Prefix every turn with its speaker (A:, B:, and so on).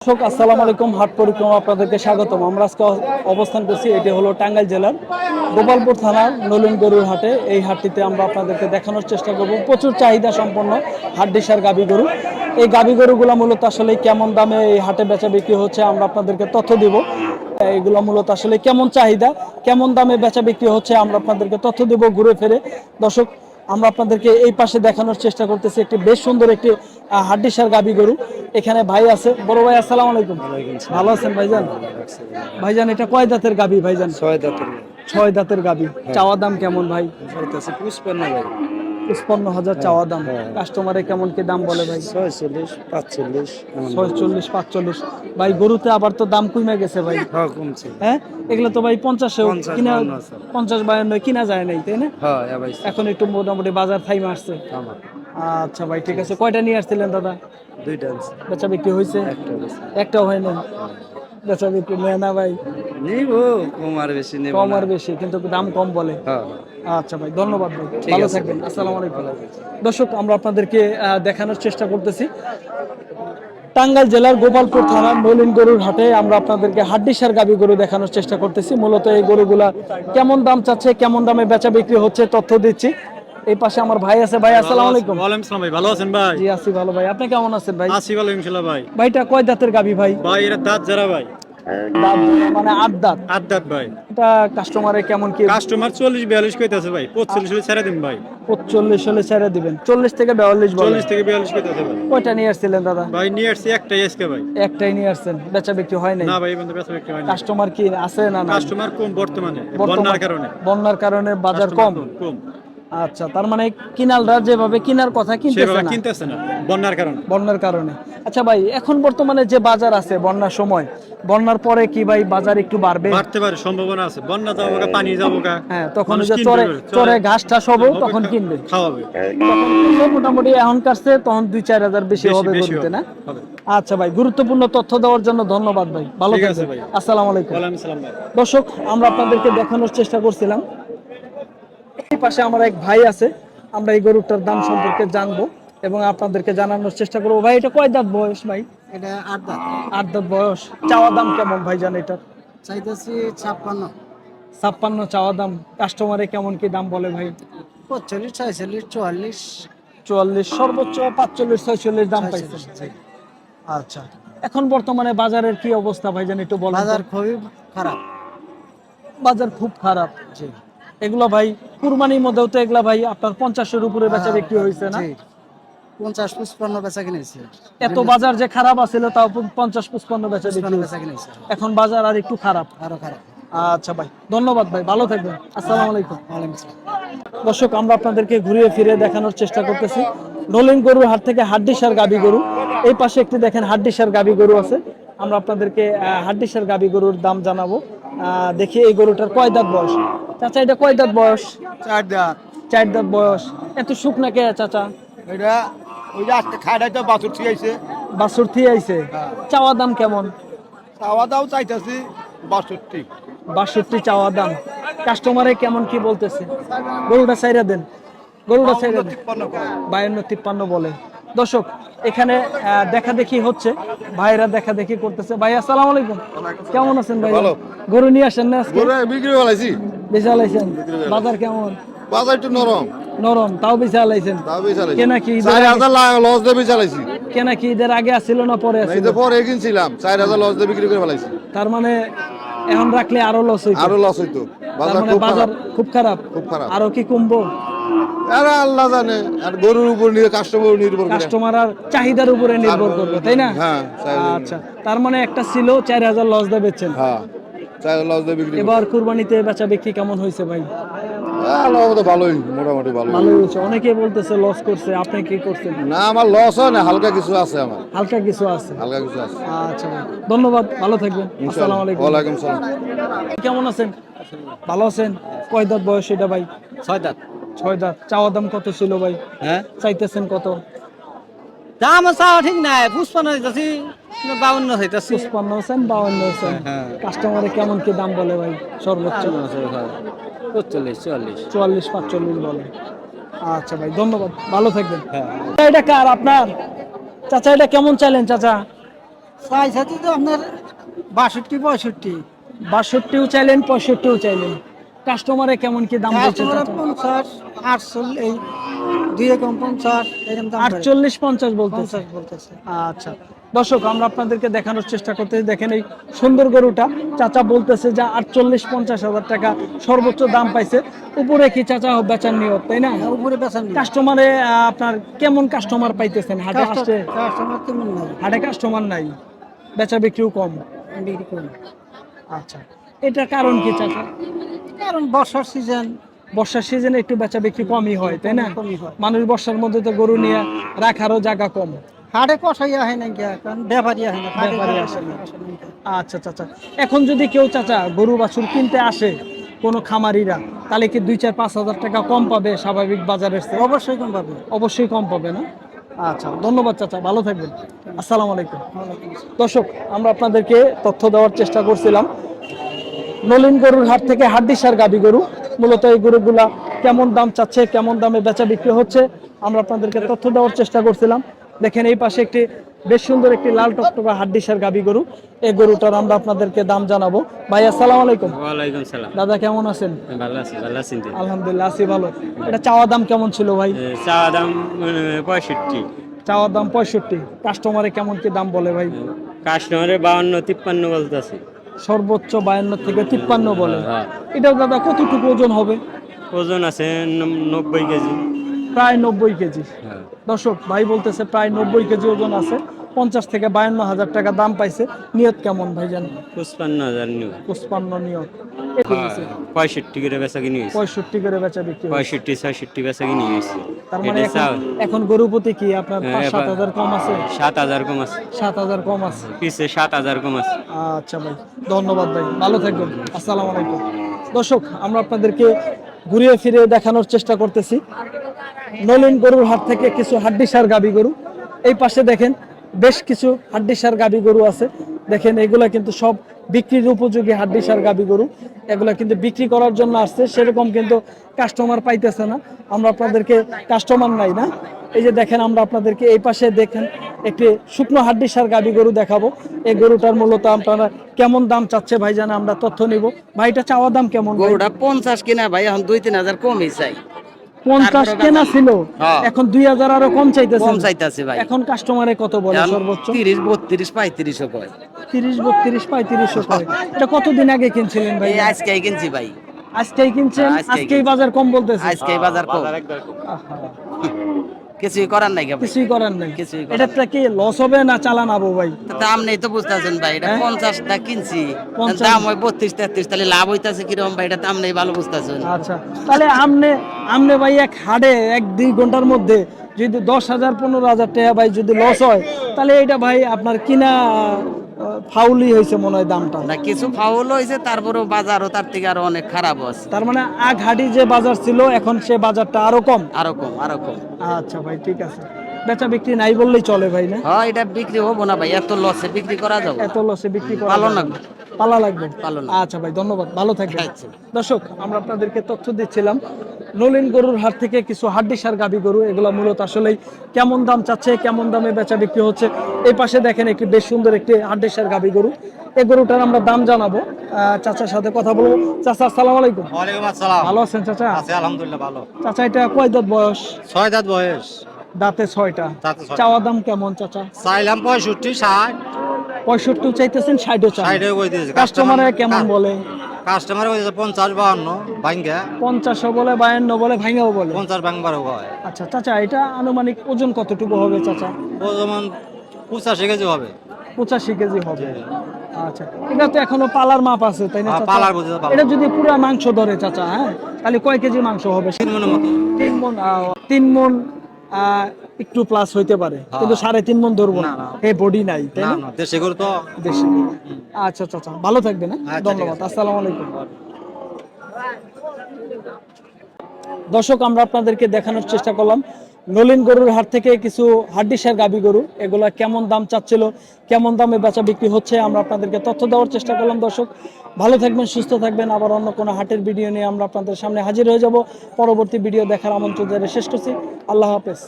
A: দর্শক আসসালামু আলাইকুম, হাট পরিক্রমা আপনাদেরকে স্বাগতম। আমরা আজকে অবস্থান করছি, এটি হলো টাঙ্গাইল জেলার গোপালপুর থানার নলিন গরুর হাটে। এই হাটটিতে আমরা আপনাদেরকে দেখানোর চেষ্টা করব। প্রচুর চাহিদা সম্পন্ন হাড্ডিসার গাবি গরু। এই গাবি গরুগুলো মূলত আসলে কেমন দামে এই হাটে বেচা বিক্রি হচ্ছে, আমরা আপনাদেরকে তথ্য দিব। এইগুলো মূলত আসলে কেমন চাহিদা, কেমন দামে বেচা বিক্রি হচ্ছে, আমরা আপনাদেরকে তথ্য দেব ঘুরে ফিরে। দর্শক, আমরা আপনাদেরকে এই পাশে দেখানোর চেষ্টা করতেছি, একটি বেশ সুন্দর একটি হাড্ডিসার গাবি গরু। এখানে ভাই আছে। বড় ভাই আসসালাম আলাইকুম। ভালো আছেন ভাইজান? ভাইজান এটা কয় দাঁতের গাবি ভাইজান?
B: ছয় দাঁতের।
A: ছয় দাঁতের গাবি। চাওয়া দাম কেমন ভাই?
B: পুষ্পের না ভাই।
A: পঁচপান্ন হাজার চাওয়া দাম।
B: হ্যাঁ।
A: কাস্টমারে কেমন কি দাম বলে ভাই?
B: ছয়চল্লিশ পাঁচচল্লিশ এমন
A: ছয়চল্লিশ পাঁচচল্লিশ। ভাই গরুতে আবার তো দাম কমে গেছে ভাই।
B: হ্যাঁ কমছে।
A: হ্যাঁ? এগুলো তো ভাই পঞ্চাশে কিনা পঞ্চাশ বায়ান্ন কিনা যায় নাই তাই না?
B: হ্যাঁ
A: এখন একটু মোটামুটি বাজার থাইমে আসছে। আচ্ছা ভাই ঠিক আছে। কয়টা নিয়ে আসছিলেন দাদা?
B: দুইটা
A: বেচা বিক্রি হয়েছে একটাও হয় না বেচা বিক্রি নেয় না ভাই।
B: নিব কম আর বেশি
A: কম আর বেশি কিন্তু দাম কম বলে।
B: হ্যাঁ।
A: আচ্ছা ভাই ধন্যবাদ ভাই। ভালো থাকবেন আসসালামু আলাইকুম। দর্শক আমরা আপনাদেরকে দেখানোর চেষ্টা করতেছি। টাঙ্গাইল জেলার গোপালপুর থানার নলিন গরুর হাটে আমরা আপনাদেরকে হাড্ডিসার গাবি গরু দেখানোর চেষ্টা করতেছি। মূলত এই গরুগুলা কেমন দাম চাচ্ছে কেমন দামে বেচা বিক্রি হচ্ছে তথ্য দিচ্ছি। এই পাশে আমার ভাই আছে। ভাই আসসালামু আলাইকুম।
C: ওয়ালাইকুম সালাম ভাই ভালো আছেন ভাই?
A: জি আছি ভালো ভাই। আপনি কেমন আছেন ভাই?
C: আছি ভালো ইনশাল্লাহ ভাই।
A: ভাইটা কয় দাঁতের গাবি ভাই?
C: ভাই এরা দাঁত যারা ভাই।
A: মানে আট দাঁত
C: ভাই।
A: এটা কাস্টমারে কেমন কি?
C: কাস্টমার চল্লিশ বিয়াল্লিশ কইতেছে ভাই পঁচল্লিশ হলে ছেড়ে দিন ভাই।
A: চল্লিশ হলে ছেড়ে দিবেন। চল্লিশ থেকে বিয়াল্লিশ বলে
C: চল্লিশ থেকে বিয়াল্লিশ কইতেছে ভাই।
A: কয়টা নিয়ে আসছিলেন দাদা?
C: ভাই নিয়ে আসছি একটাই আজকে ভাই।
A: একটাই নিয়ে আসছেন। বেচা বিক্রি হয় নাই?
C: না ভাই বন্ধু বেচা বিক্রি হয় না
A: কাস্টমার কি আছে না না
C: কাস্টমার কম বর্তমানে বন্যার কারণে।
A: বন্যার কারণে বাজার কম
C: কম।
A: আচ্ছা তার মানে কিনালরা যেভাবে কিনার কথা কিনতেছে না?
C: কিনতেছে না বন্যার কারণে।
A: বন্যার কারণে। আচ্ছা ভাই এখন বর্তমানে যে বাজার আছে বন্যার সময় বন্যার পরে কি ভাই বাজার একটু বাড়বে?
C: বাড়তে পারে সম্ভাবনা আছে। বন্যা যাব পানি যাব
A: হ্যাঁ তখন যে চরে চরে ঘাস টাস হবে তখন কিনবে।
C: খাওয়াবে।
A: তখন মোটামুটি এখন কাছে তখন দুই চার হাজার বেশি হবে গরুতে না? আচ্ছা ভাই গুরুত্বপূর্ণ তথ্য দেওয়ার জন্য ধন্যবাদ ভাই। ভালো থাকবেন। আসসালামু আলাইকুম। দর্শক আমরা আপনাদেরকে দেখানোর চেষ্টা করছিলাম। পাশে আমার এক ভাই আছে আমরা এই গরুটার দাম সম্পর্কে জানব এবং আপনাদেরকে জানানোর চেষ্টা করব। ভাই এটা কয় দাঁত বয়স ভাই?
B: এটা আট দাঁত।
A: আট দাঁত বয়স। চাওয়া দাম কেমন ভাই জান এটার?
B: চাইতেছি ছাপ্পান্ন।
A: ছাপ্পান্ন চাওয়া দাম। কাস্টমারে কেমন কি দাম বলে ভাই?
B: পঁয়তাল্লিশ ছয়চল্লিশ চুয়াল্লিশ।
A: চুয়াল্লিশ সর্বোচ্চ পাঁচচল্লিশ ছয়চল্লিশ দাম পাইছে আচ্ছা। এখন বর্তমানে বাজারের কি অবস্থা ভাই জান একটু বলেন তো?
B: বাজার খুবই খারাপ।
A: বাজার খুব খারাপ।
B: জি।
A: এগুলো ভাই কুরবানির মধ্যেও তো এগুলা ভাই আপনার পঞ্চাশের উপরে বেচা বিক্রি হয়েছে না?
B: পঞ্চাশ বেচা কিনেছি।
A: এত বাজার যে খারাপ আছিল তাও পঞ্চাশ বেচা বিক্রি
B: বেচা কিনেছি।
A: এখন বাজার আর একটু খারাপ।
B: আরও খারাপ।
A: আচ্ছা ভাই ধন্যবাদ ভাই ভালো থাকবেন। আসসালামু আলাইকুম। দর্শক আমরা আপনাদেরকে ঘুরিয়ে ফিরে দেখানোর চেষ্টা করতেছি। নলিন গরুর হাট থেকে হাড্ডিসার গাবি গরু। এই পাশে একটি দেখেন হাড্ডিসার গাবি গরু আছে। আমরা আপনাদেরকে হাড্ডিসার গাবি গরুর দাম জানাব। দেখি এই গরুটার কয় দাঁত বয়স? চাচা এটা কয় দাঁত বয়স?
B: চার দাঁত।
A: চার দাঁত বয়স। এত সুখ না কে চাচা?
B: এটা ওই যে আজকে খাইটাই তো বাছুর আছে
A: বাছুর আইছে। চাওয়া দাম কেমন?
B: চাওয়া দাও চাইতেছি বাষট্টি।
A: বাষট্টি চাওয়া দাম। কাস্টমারে কেমন কি বলতেছে? গরুটা সাইরা দেন। গরুটা সাইরা দেন। বায়ান্ন তিপ্পান্ন বলে। দর্শক এখানে দেখা দেখি হচ্ছে। ভাইরা দেখা দেখি করতেছে। ভাই আসসালামু আলাইকুম। কেমন আছেন ভাই? গরু নিয়ে আসেন না আজকে?
D: গরু বিক্রি ফেলাইছি
A: বেচা লাইছেন বাজার কেমন?
D: বাজার একটু নরম।
A: নরম তাও বেচা লাইছেন
D: তাও চালাইছি
A: কেনা কি ঈদের
D: চার
A: আগে-
D: হাজার লস দিয়ে বেশি চালাইছি
A: কেনা কি ঈদের আগে আসছিল না পরে
D: এই
A: আসছিল
D: তো পরে কিনছিলাম। চার হাজার লস দিয়ে বিক্রি করে ফেলাইছি।
A: তার মানে এখন রাখলে আরও লস হইতো?
D: আরও লস হইতো। বাজার
A: মানে
D: খুব খারাপ।
A: খুব খারাপ। আরও কি কমবো?
D: আরে আল্লাহ জানে আর গরুর উপর কাস্টমার নির্ভর করে।
A: কাস্টমার আর চাহিদার উপরে নির্ভর করবে তাই না?
D: হ্যাঁ
A: আচ্ছা তার মানে একটা ছিল চার হাজার লস দিয়ে বেচছেন।
D: হ্যাঁ চার হাজার লস দিয়ে বিক্রি
A: এবার কুরবানিতে বেচা বিক্রি কেমন হয়েছে ভাই?
D: আল্লাহ তো ভালোই মোটামুটি ভালোই।
A: ভালো হয়েছে। অনেকে বলতেছে লস করছে আপনি কি করছেন?
D: না আমার লস হয় না হালকা কিছু আছে আমার।
A: হালকা কিছু আছে।
D: হালকা কিছু আছে।
A: আচ্ছা ভাই ধন্যবাদ ভালো থাকবেন। আসসালামু আলাইকুম।
D: ওয়ালাইকুম সালাম।
A: কেমন আছেন? ভালো আছেন? কয় দাঁত বয়স এটা ভাই?
B: ছয় দাঁত।
A: ছয় দাঁত চাওয়া দাম কত ছিল ভাই?
B: হ্যাঁ?
A: চাইতেছেন কত?
B: দাম চাওয়া ঠিক নাই পুষ্পান্ন হইতাছি বাউন্ন হইতাছি
A: পঁচপান্ন হোসেন বাউন্ন হোসেন
B: হ্যাঁ।
A: কাস্টমারে কেমন কি দাম বলে ভাই সর্বোচ্চ?
B: পঁচল্লিশ চুয়াল্লিশ।
A: চুয়াল্লিশ পাঁচচল্লিশ বলে। আচ্ছা ভাই ধন্যবাদ ভালো থাকবেন।
B: হ্যাঁ।
A: এটা কার আপনার? চাচা এটা কেমন চাইলেন চাচা?
B: চাই সাথে তো আপনার বাষট্টি পঁয়ষট্টি।
A: বাষট্টিও চাইলেন পঁয়ষট্টিও চাইলেন। কাস্টমারে কেমন কি দাম বলছে?
B: পঞ্চাশ আটচল্লিশ এই দুই পঞ্চাশ এরকম দাম আটচল্লিশ
A: পঞ্চাশ বলতেছে।
B: বলতেছে।
A: আচ্ছা। দর্শক আমরা আপনাদেরকে দেখানোর চেষ্টা করতে দেখেন এই সুন্দর গরুটা। চাচা বলতেছে যে আটচল্লিশ পঞ্চাশ হাজার টাকা সর্বোচ্চ দাম পাইছে। উপরে কি চাচা বেচার নিয়ত তাই না?
B: হ্যাঁ, উপরে বেচা নেই
A: কাস্টমারে আপনার কেমন কাস্টমার পাইতেছেন? হাটে আসছে।
B: কাস্টমার তেমন নাই।
A: হাটে কাস্টমার নাই। বেচা বিক্রিও কম।
B: বিক্রি করি
A: আচ্ছা। এটার কারণ কি চাচা?
B: কারণ বর্ষার সিজন
A: বর্ষার সিজনে একটু বেচা বিক্রি কমই হয় তাই না? মানুষ বর্ষার মধ্যে তো গরু নিয়ে রাখারও জায়গা কম।
B: হাটে কষাই আহে না কারণ ব্যাপারই আহে না
A: ব্যাপারী আসে না। আচ্ছা চাচা এখন যদি কেউ চাচা গরু বাছুর কিনতে আসে কোনো খামারিরা তাহলে কি দুই চার পাঁচ হাজার টাকা কম পাবে স্বাভাবিক বাজারের?
B: অবশ্যই কম পাবে।
A: অবশ্যই কম পাবে না? আচ্ছা ধন্যবাদ চাচা। ভালো থাকবেন। আসসালামু আলাইকুম। দর্শক আমরা আপনাদেরকে তথ্য দেওয়ার চেষ্টা করছিলাম। নলিন গরুর হাট থেকে হাড্ডিসার গাবি গরু। মূলত এই গরুগুলা কেমন দাম চাচ্ছে কেমন দামে বেচা বিক্রি হচ্ছে আমরা আপনাদেরকে তথ্য দেওয়ার চেষ্টা করছিলাম। দেখেন এই পাশে একটি বেশ সুন্দর একটি লাল টকটকা হাড্ডিসার গাবি গরু। এই গরুটার আমরা আপনাদেরকে দাম জানাব। ভাই আসসালামু আলাইকুম।
C: ওয়ালাইকুম সালাম।
A: দাদা কেমন আছেন?
C: ভালো আছি ভালো আছেন
A: আলহামদুলিল্লাহ আছি ভালো। এটা চাওয়া দাম কেমন ছিল ভাই?
C: চা দাম পঁয়ষট্টি।
A: চাওয়ার দাম পঁয়ষট্টি। কাস্টমারে কেমন কি দাম বলে ভাই?
C: কাস্টমারে বাউন্ন তিপ্পান্ন বলতেছে।
A: সর্বোচ্চ বায়ান্ন থেকে তিপ্পান্ন বলে।
C: এটাও
A: এটা দাদা কতটুকু ওজন হবে?
C: ওজন আছে নব্বই কেজি।
A: প্রায় নব্বই কেজি।
C: হ্যাঁ।
A: দর্শক ভাই বলতেছে প্রায় নব্বই কেজি ওজন আছে। পঞ্চাশ থেকে বায়ান্ন হাজার টাকা দাম পাইছে। নিয়ত কেমন ভাই জান
C: পঁচপান্ন হাজার নিউ
A: পুষ্পান্ন নিয়ত।
C: পঁয়ষট্টি করে বেচা কিনে
A: পঁয়ষট্টি করে বেচা বিক্রি
C: পঁয়ষট্টি ছয়ষট্টি বেচা কিনে
A: তার মানে এখন এখন গরুপতি কি আপনার
C: হ্যাঁ,
A: সাত হাজার কম আছে?
C: সাত হাজার কম আছে।
A: সাত হাজার কম আছে।
C: পিছে সাত হাজার কম আছে।
A: আচ্ছা ভাই ধন্যবাদ ভাই। ভালো থাকবেন। আসসালামু আলাইকুম। দর্শক আমরা আপনাদেরকে ঘুরিয়ে ফিরে দেখানোর চেষ্টা করতেছি। নলিন গরুর হাট থেকে কিছু হাড্ডিসার গাবি গরু। এই পাশে দেখেন বেশ কিছু হাড্ডিসার গাবি গরু আছে। দেখেন, এগুলা কিন্তু সব বিক্রির উপযোগী হাড্ডিসার গাবি গরু। এগুলা কিন্তু বিক্রি করার জন্য আসছে, সেরকম কিন্তু কাস্টমার পাইতেছে না। আমরা আপনাদেরকে কাস্টমার নাই না। এই যে দেখেন, আমরা আপনাদেরকে এই পাশে দেখেন, একটি শুকনো হাড্ডিসার গাবি গরু দেখাবো। এই গরুটার মূলত আপনারা কেমন দাম চাচ্ছে ভাই জানা আমরা তথ্য নিব। ভাইটা চাওয়া দাম কেমন?
E: গরুটা পঞ্চাশ কিনা ভাই, এখন দুই, তিন হাজার কমই চাই।
A: পঞ্চাশ কেনা ছিল।
E: হ্যাঁ।
A: এখন দুই হাজার আরও কম চাইতেছে।
E: কম চাইতেছে ভাই।
A: এখন কাস্টমারে কত বলে সর্বোচ্চ?
E: তিরিশ বত্রিশ পঁয়ত্রিশও কয়।
A: তিরিশ বত্রিশ পঁয়ত্রিশও কয়। এটা কতদিন আগে কিনছিলেন ভাই?
E: আজকে আজকেই কিনছি ভাই।
A: আজকেই কিনছেন?
E: আজকেই
A: আজকেই বাজার কম বলতেছে।
E: আজকেই বাজার কম। কিছুই করার নাই
A: কিছুই করার নাই।
E: কিছুই
A: এটা কি লস হবে না চালান আবু ভাই?
E: দাম নেই তো বুঝতেছেন ভাই এটা
A: হ্যাঁ?
E: পঞ্চাশটা কিনছি। দাম হয় বত্রিশ তেত্রিশ তাহলে লাভ হইতাছে কীরকম ভাই? এটা দাম নেই ভালো বুঝতেছেন।
A: আচ্ছা তাহলে আমনে আমনে ভাই এক হাডে এক দুই ঘণ্টার মধ্যে যদি দশ হাজার পনেরো হাজার টাকা ভাই যদি লস হয় তাহলে এটা ভাই আপনার কিনা ফাউলি হয়েছে মনে হয় দামটা।
E: না কিছু ফাউল হয়েছে তারপরেও বাজারও তার থেকে আরও অনেক খারাপ আছে।
A: তার মানে হাডি যে বাজার ছিল এখন সে বাজারটা আরও কম?
E: আরও কম আরও কম।
A: আচ্ছা ভাই ঠিক আছে। বেচা বিক্রি নাই বললেই চলে ভাই না?
E: হ্যাঁ এটা বিক্রি হব না ভাই এত লসে বিক্রি করা যাবে?
A: এত লসে বিক্রি করা
E: ভালো।
A: না। পালা লাগবে। আচ্ছা ভাই ধন্যবাদ। ভালো থাকবেন।
E: আচ্ছা।
A: দর্শক আমরা আপনাদেরকে তথ্য দিচ্ছিলাম নলিন গরুর হাট থেকে কিছু হাড্ডিসার গাবি গরু এগুলো মূলত আসলেই কেমন দাম চাচ্ছে কেমন দামে বেচা বিক্রি হচ্ছে। এই পাশে দেখেন একটি বেশ সুন্দর একটি হাড্ডিসার গাবি গরু। এই গরুটার আমরা দাম জানাব। চাচার সাথে কথা বলব। চাচা আসসালামু আলাইকুম।
C: ওয়ালাইকুম আসসালাম।
A: ভালো আছেন চাচা?
C: আছে আলহামদুলিল্লাহ ভালো।
A: চাচা এটা কয় দাঁত বয়স?
C: ছয় দাঁত বয়স।
A: দাঁতে ছয়টা।
C: দাঁতে ছয়টা।
A: চাওয়া দাম কেমন চাচা?
C: চাইলাম পঁয়ষট্টি ষাট।
A: পঁয়ষট্টি চাইতেছেন ষাটও কেমন বলে?
C: কাস্টমার পঞ্চাশ বাহান্ন ভাঙ্গা
A: পঞ্চাশও বলে বায়ান্ন বলে বলে?
C: পঞ্চাশ হয়।
A: আচ্ছা চাচা এটা আনুমানিক ওজন কতটুকু হবে চাচা?
C: ও যেমন পঁচাশি কেজি হবে।
A: পঁচাশি কেজি হবে। আচ্ছা এটা তো এখনও পালার মাপ আছে তাই না
C: হ্যাঁ? পালার বুঝে।
A: এটা যদি পুরো মাংস ধরে চাচা হ্যাঁ? তাহলে কয় কেজি মাংস হবে?
C: তিন মতো।
A: তিন মন তিন মন একটু প্লাস হইতে পারে। কিন্তু সাড়ে তিন মন ধরবো না। এই বডি নাই তাই
C: না? দেশে গরু তো
A: দেশে। আচ্ছা চাচা ভালো থাকবেন হ্যাঁ?
C: আচ্ছা,
A: ধন্যবাদ। আসসালামু আলাইকুম। দর্শক আমরা আপনাদেরকে দেখানোর চেষ্টা করলাম। নলিন গরুর হাট থেকে কিছু হাড্ডিসার গাবি গরু, এগুলো কেমন দাম চাচ্ছিল, কেমন দামে বেচা বিক্রি হচ্ছে, আমরা আপনাদেরকে তথ্য দেওয়ার চেষ্টা করলাম, দর্শক। ভালো থাকবেন, সুস্থ থাকবেন, আবার অন্য কোনো হাটের ভিডিও নিয়ে আমরা আপনাদের সামনে হাজির হয়ে যাব। পরবর্তী ভিডিও দেখার আমন্ত্রণ জানিয়ে শেষ করছি। আল্লাহ হাফেজ।